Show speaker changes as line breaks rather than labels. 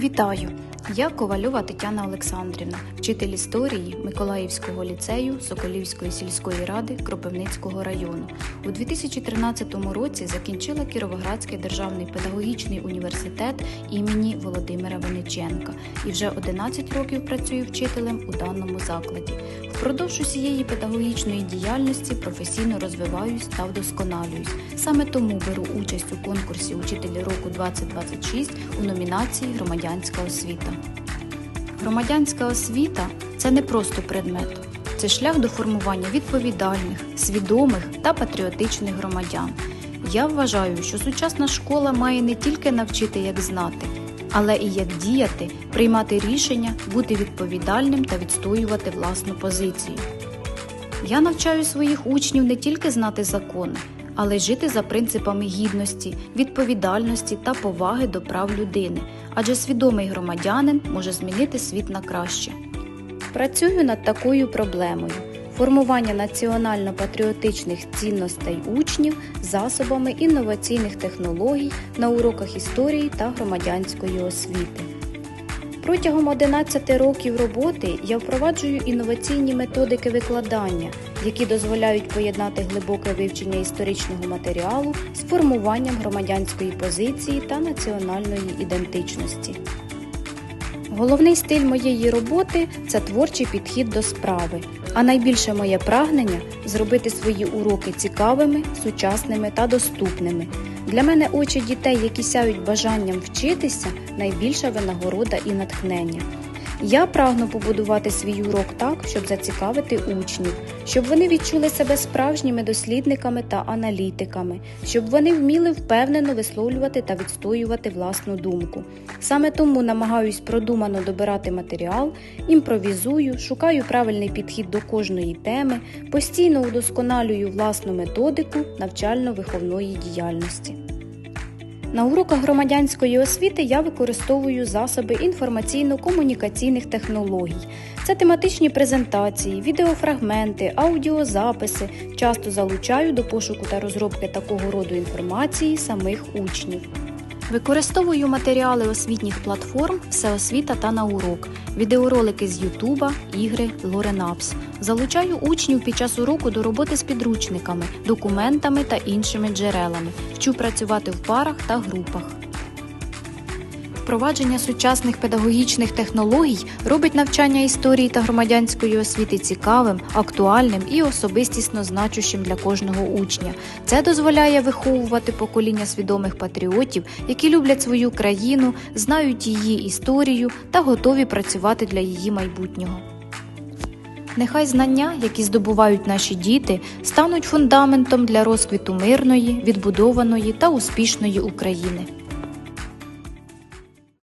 Вітаю! Я Ковальова Тетяна Олександрівна, вчитель історії Миколаївського ліцею Соколівської сільської ради Кропивницького району. У 2013 році закінчила Кіровоградський державний педагогічний університет імені Володимира Винниченка і вже 11 років працюю вчителем у даному закладі. Впродовж усієї педагогічної діяльності професійно розвиваюсь та вдосконалююсь. Саме тому беру участь у конкурсі Учителі року 2026 у номінації Громадянська освіта. Громадянська освіта це не просто предмет, це шлях до формування відповідальних, свідомих та патріотичних громадян. Я вважаю, що сучасна школа має не тільки навчити, як знати, але і як діяти, приймати рішення, бути відповідальним та відстоювати власну позицію. Я навчаю своїх учнів не тільки знати закони, але жити за принципами гідності, відповідальності та поваги до прав людини, адже свідомий громадянин може змінити світ на краще. Працюю над такою проблемою формування національно-патріотичних цінностей учнів засобами інноваційних технологій на уроках історії та громадянської освіти. Протягом 11 років роботи я впроваджую інноваційні методики викладання, які дозволяють поєднати глибоке вивчення історичного матеріалу з формуванням громадянської позиції та національної ідентичності. Головний стиль моєї роботи це творчий підхід до справи, а найбільше моє прагнення зробити свої уроки цікавими, сучасними та доступними. Для мене очі дітей, які сяють бажанням вчитися, найбільша винагорода і натхнення. Я прагну побудувати свій урок так, щоб зацікавити учнів, щоб вони відчули себе справжніми дослідниками та аналітиками, щоб вони вміли впевнено висловлювати та відстоювати власну думку. Саме тому намагаюсь продумано добирати матеріал, імпровізую, шукаю правильний підхід до кожної теми, постійно удосконалюю власну методику навчально-виховної діяльності. На уроках громадянської освіти я використовую засоби інформаційно-комунікаційних технологій. Це тематичні презентації, відеофрагменти, аудіозаписи. Часто залучаю до пошуку та розробки такого роду інформації самих учнів. Використовую матеріали освітніх платформ Всеосвіта та на урок, відеоролики з Ютуба, ігри Лоренапс. Залучаю учнів під час уроку до роботи з підручниками, документами та іншими джерелами. Вчу працювати в парах та групах. Впровадження сучасних педагогічних технологій робить навчання історії та громадянської освіти цікавим, актуальним і особистісно значущим для кожного учня. Це дозволяє виховувати покоління свідомих патріотів, які люблять свою країну, знають її історію та готові працювати для її майбутнього. Нехай знання, які здобувають наші діти, стануть фундаментом для розквіту мирної, відбудованої та успішної України.